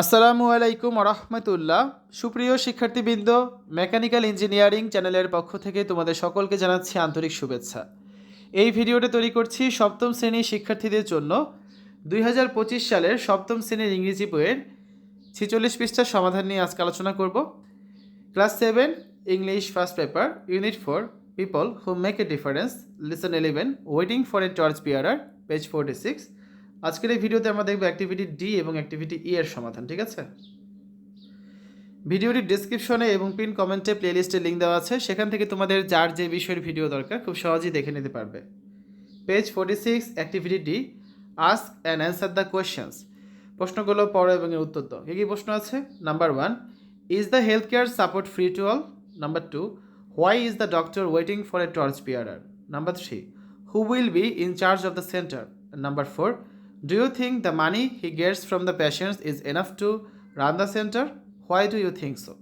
আসসালামু আলাইকুম রহমতুল্লাহ সুপ্রিয় শিক্ষার্থীবৃন্দ, মেকানিক্যাল ইঞ্জিনিয়ারিং চ্যানেলের পক্ষ থেকে তোমাদের সকলকে জানাচ্ছি আন্তরিক শুভেচ্ছা। এই ভিডিওটা তৈরি করছি সপ্তম শ্রেণির শিক্ষার্থীদের জন্য। দুই হাজার পঁচিশ সালের সপ্তম শ্রেণির ইংরেজি বইয়ের ছেচল্লিশ পৃষ্ঠার সমাধান নিয়ে আজকে আলোচনা করব। Class seven, English first paper, unit four, people who make a difference, lesson eleven, waiting for a torch bearer, page forty six. আজকের এই ভিডিওতে আমরা দেখব অ্যাক্টিভিটি ডি এবং অ্যাক্টিভিটি ই এর সমাধান, ঠিক আছে? ভিডিওটির ডিসক্রিপশনে এবং পিন কমেন্টে প্লেলিস্টের লিঙ্ক দেওয়া আছে। সেখান থেকে তোমাদের যার যে বিষয়ের ভিডিও দরকার, খুব সহজেই দেখে নিতে পারবে। Page forty six activity D ask and answer the questions প্রশ্নগুলো পড়ো এবং এর উত্তর দাও। কী কী প্রশ্ন আছে? Number one is the health care support free to all number two why is the doctor waiting for a torch bearer number three who will be in charge of the centre number four Do you think the money he gets from the patients is enough to run the center? Why do you think so?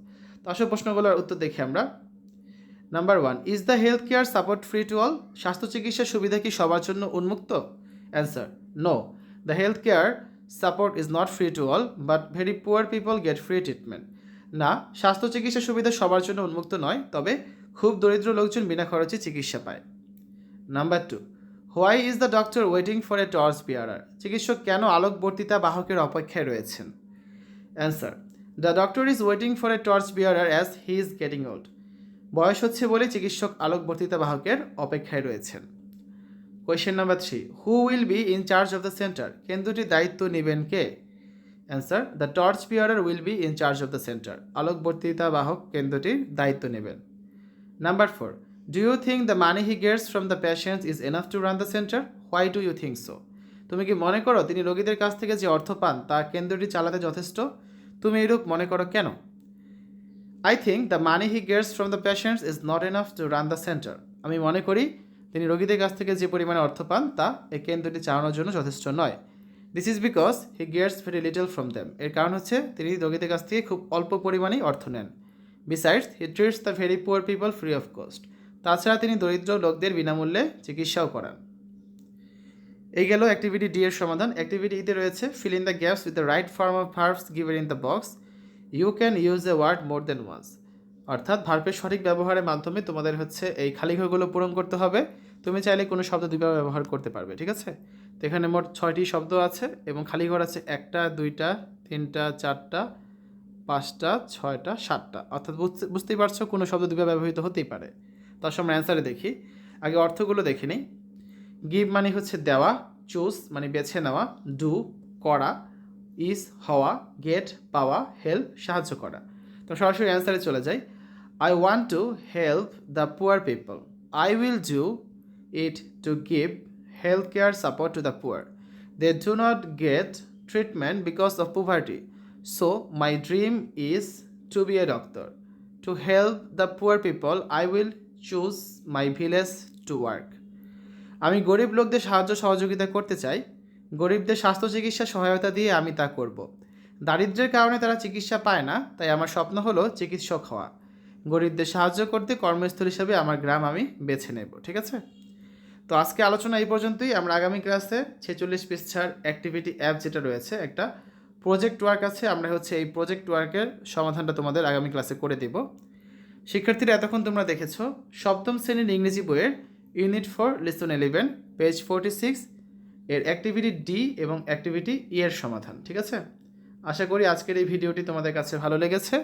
আসলে প্রশ্নগুলোর উত্তর দেখি আমরা। Number one is the health care support free to all স্বাস্থ্য চিকিৎসা সুবিধা কি সবার জন্য উন্মুক্ত? Answer no the health care support is not free to all but very poor people get free treatment না, স্বাস্থ্য চিকিৎসা সুবিধা সবার জন্য উন্মুক্ত নয়, তবে খুব দরিদ্র লোকজন বিনা খরচে চিকিৎসা পায়। Number two why is the doctor waiting for a torch bearer? চিকিৎসক কেন আলোকবর্তিতা বাহকের অপেক্ষায় রয়েছেন? Answer, the doctor is waiting for a torch bearer as he is getting old. বয়স হচ্ছে বলে চিকিৎসক আলোকবর্তিতা বাহকের অপেক্ষায় রয়েছেন। Question number three, who will be in charge of the centre? কেন্দ্রটির দায়িত্ব নেবেন কে? Answer, the torch bearer will be in charge of the centre. আলোকবর্তিতা বাহক কেন্দ্রটির দায়িত্ব নেবেন। Number four do you think the money he gets from the patients is enough to run the centre why do you think so তুমি কি মনে করো তিনি রোগীদের কাছ থেকে যে অর্থ পান, তা কেন্দ্রটি চালাতে যথেষ্ট? তুমি এরূপ মনে করো কেন? I think the money he gets from the patients is not enough to run the centre আমি মনে করি তিনি রোগীদের কাছ থেকে যে পরিমাণে অর্থ পান, তা এই কেন্দ্রটি চালানোর জন্য যথেষ্ট নয়। This is because he gets very little from them এর কারণ হচ্ছে তিনি রোগীদের কাছ থেকে খুব অল্প পরিমাণেই অর্থ নেন। Besides he treats the very poor people free of cost তাছাড়া তিনি দরিদ্র লোকদের বিনামূল্যে চিকিৎসাও করান। এই গেল অ্যাক্টিভিটি ডি এর সমাধান। অ্যাক্টিভিটি ইতে রয়েছে fill in the gaps with the right form of verbs given in the box you can use a word more than once অর্থাৎ ভার্বের সঠিক ব্যবহারের মাধ্যমে তোমাদের হচ্ছে এই খালি ঘরগুলো পূরণ করতে হবে। তুমি চাইলে কোনো শব্দ দুইবার ব্যবহার করতে পারবে, ঠিক আছে? তো এখানে মোট ছয়টি শব্দ আছে এবং খালি ঘর আছে একটা, দুইটা, তিনটা, চারটা, পাঁচটা, ছয়টা, সাতটা। অর্থাৎ বুঝতে বুঝতেই পারছ কোনো শব্দ দুইবার ব্যবহৃত হতেই পারে। তার সময় অ্যান্সারে দেখি। আগে অর্থগুলো দেখে নিই। গিভ মানে হচ্ছে দেওয়া চুজ মানে বেছে নেওয়া ডু করা ইজ হওয়া গেট পাওয়া হেল্প সাহায্য করা। তো সরাসরি অ্যান্সারে চলে যাই। I want to help the poor people I will do it to give health care support to the poor they do not get treatment because of poverty so my dream is to be a doctor to help the poor people I will choose my village to work. আমি গরিব লোকদের সাহায্য সহযোগিতা করতে চাই। গরিবদের স্বাস্থ্য চিকিৎসা সহায়তা দিয়ে আমি তা করব। দারিদ্র্যের কারণে তারা চিকিৎসা পায় না, তাই আমার স্বপ্ন হলো চিকিৎসক হওয়া। গরিবদের সাহায্য করতে কর্মস্থল হিসাবে আমার গ্রাম আমি বেছে নেব, ঠিক আছে? তো আজকে আলোচনা এই পর্যন্তই। আমরা আগামী ক্লাসে ছেচল্লিশ পৃষ্ঠার অ্যাক্টিভিটি অ্যাপ যেটা রয়েছে, একটা প্রজেক্ট ওয়ার্ক আছে। আমরা হচ্ছে এই প্রজেক্ট ওয়ার্কের সমাধানটা তোমাদের আগামী ক্লাসে করে দিব। শিক্ষার্থীরা, এতক্ষণ তোমরা দেখেছ সপ্তম শ্রেণির ইংরেজি বইয়ের unit four lesson eleven page forty six এর অ্যাক্টিভিটি ডি এবং অ্যাক্টিভিটি ই এর সমাধান, ঠিক আছে? আশা করি আজকের এই ভিডিওটি তোমাদের কাছে ভালো লেগেছে।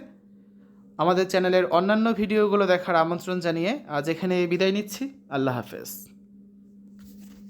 আমাদের চ্যানেলের অন্যান্য ভিডিওগুলো দেখার আমন্ত্রণ জানিয়ে আজ এখানে বিদায় নিচ্ছি। আল্লাহ হাফেজ।